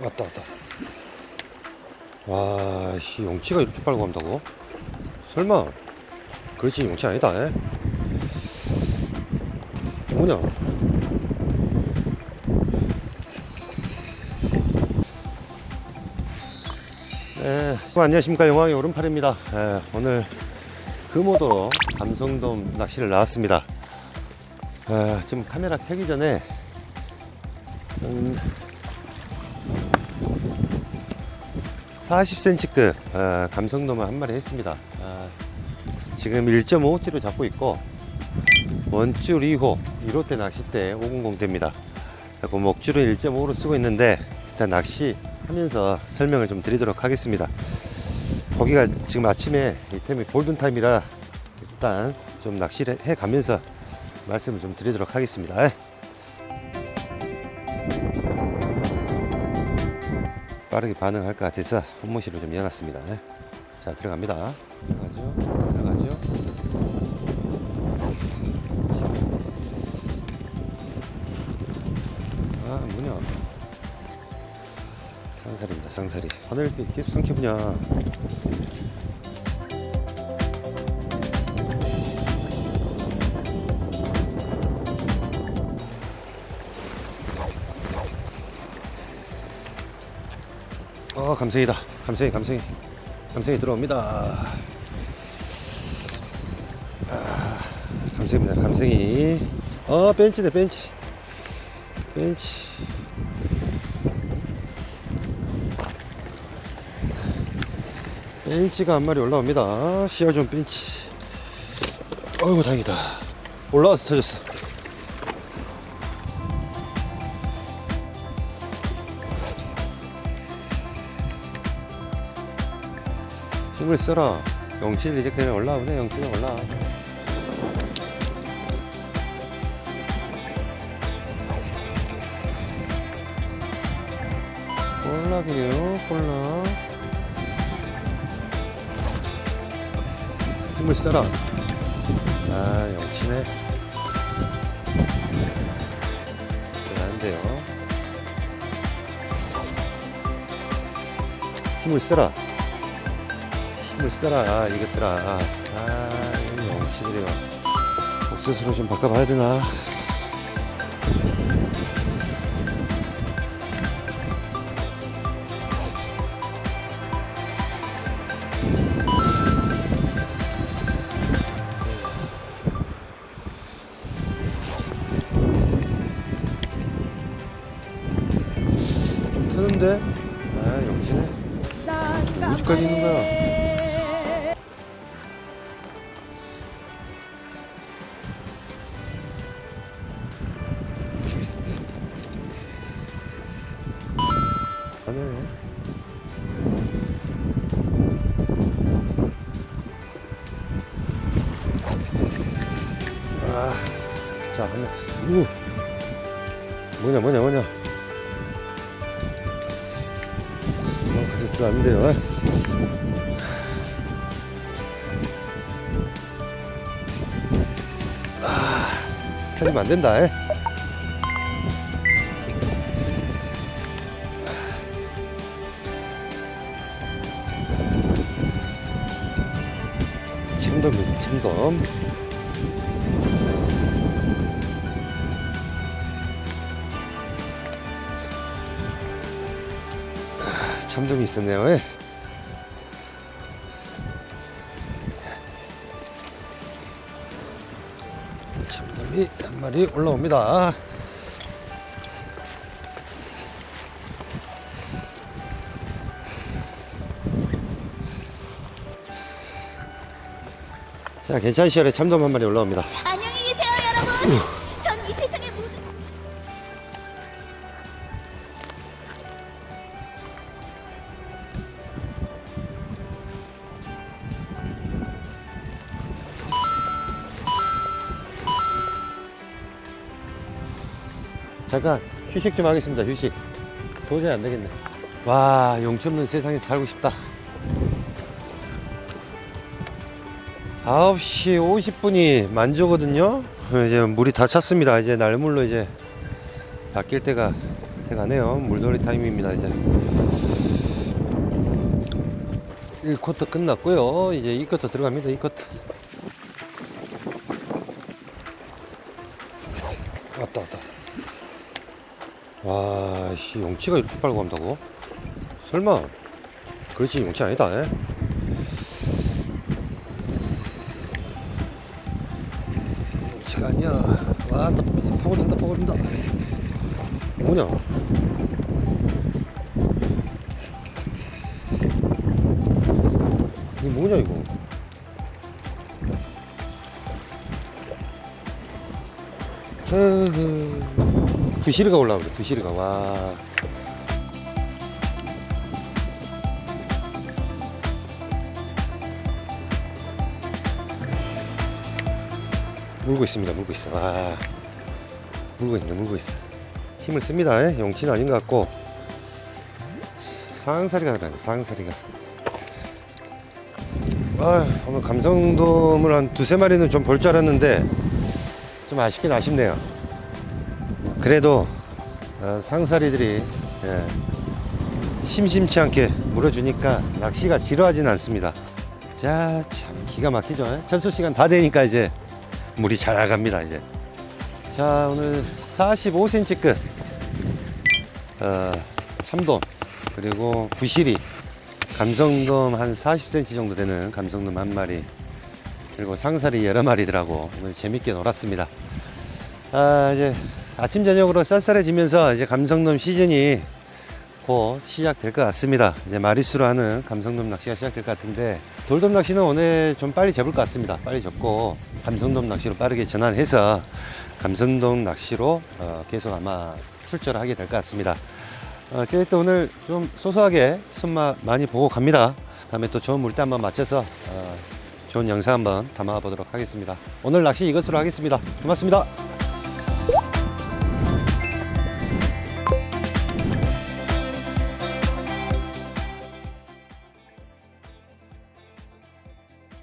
왔다 왔다. 와씨 용치가 이렇게 빨고 간다고? 설마. 그렇지 용치 아니다 에? 뭐냐? 네, 안녕하십니까. 영광의 오른팔입니다. 예, 오늘 금오도로 감성돔 낚시를 나왔습니다. 아, 지금 카메라 켜기 전에 음, 40cm급 아, 감성돔을 한 마리 했습니다. 아, 지금 1.5호티로 잡고 있고 원줄 2호 1호대 낚싯대 500대입니다. 그리고 목줄은 1.5로 쓰고 있는데 일단 낚시 하면서 설명을 좀 드리도록 하겠습니다. 거기가 지금 아침에 이템이 골든타임이라 일단 좀 낚시를 해 가면서 말씀을 좀 드리도록 하겠습니다 빠르게 반응할 것 같아서 본모시로 좀 열어놨습니다. 자 들어갑니다. 들어가죠? 들어가죠? 아 뭐냐 상사리입니다 상사리 하늘 계속 삼켜보냐 어 감성이다. 감성이 감성이. 감성이 들어옵니다. 아, 감성입니다. 감성이. 어 벤치네 벤치. 벤치. 벤치가 한 마리 올라옵니다. 시어존 벤치. 어이구 다행이다. 올라와서 터졌어 힘을 써라 영칠 이제 그냥 올라오네 영칠은 올라와. 꼴락이에요? 꼴락 힘을 써라 아 영치네. 안 돼요. 힘을 써라 힘을 써라 아, 이것들아. 아이 영치들이가 옥수수로 좀 바꿔봐야 되나? 좀 트는데? 아 영치네. 어디까지 있는 거야 하네 아, 자, 하면, 우, 뭐냐, 뭐냐, 뭐냐. 어, 가져 들어왔는데요. 아, 틀리면 안 된다. 에. 참돔이 참돔. 아, 참돔이 있었네요. 에. 참돔이 한 마리 올라옵니다. 자, 괜찮으시래 참돔 한 마리 올라옵니다. 안녕히 계세요, 여러분. 전 이 세상의 모든 잠깐 휴식 좀 하겠습니다. 휴식. 도저히 안 되겠네. 와, 용치 없는 세상에서 살고 싶다. 9시 50분이 만조거든요. 이제 물이 다 찼습니다. 이제 날물로 이제 바뀔 때가 돼가네요. 물놀이 타임입니다, 이제. 1쿼터 끝났고요. 이제 2쿼터 들어갑니다, 2쿼터. 왔다, 왔다. 와, 씨, 용치가 이렇게 빨고 간다고? 설마. 그렇지, 용치 아니다, 에? 아니야. 와, 나 파고든다, 파고든다. 뭐냐? 이게 뭐냐, 이거? 흐흐. 부시리가 올라오네, 부시리가. 와. 물고 있습니다, 물고 있어. 와. 물고 있네, 물고 있어. 힘을 씁니다. 에? 용치는 아닌 것 같고. 상사리가 그러네, 상사리가. 아, 오늘 감성돔을 한 두세 마리는 좀 볼 줄 알았는데, 좀 아쉽긴 아쉽네요. 그래도, 어, 상사리들이, 예, 심심치 않게 물어주니까 낚시가 지루하진 않습니다. 자, 참, 기가 막히죠. 에? 철수 시간 다 되니까 이제 물이 잘 갑니다, 이제. 자, 오늘 45cm급, 어, 참돔, 그리고 부시리, 감성돔 한 40cm 정도 되는 감성돔 한 마리, 그리고 상사리 여러 마리들하고 오늘 재밌게 놀았습니다. 아, 이제 아침, 저녁으로 쌀쌀해지면서 이제 감성돔 시즌이 곧 시작될 것 같습니다. 이제 마리수로 하는 감성돔 낚시가 시작될 것 같은데 돌돔 낚시는 오늘 좀 빨리 잡을 것 같습니다. 빨리 잡고 감성돔 낚시로 빠르게 전환해서 감성돔 낚시로 어, 계속 아마 출조를 하게 될 것 같습니다. 어, 어쨌든 오늘 좀 소소하게 손맛 많이 보고 갑니다. 다음에 또 좋은 물때 한번 맞춰서 어, 좋은 영상 한번 담아 보도록 하겠습니다. 오늘 낚시 이것으로 하겠습니다. 고맙습니다.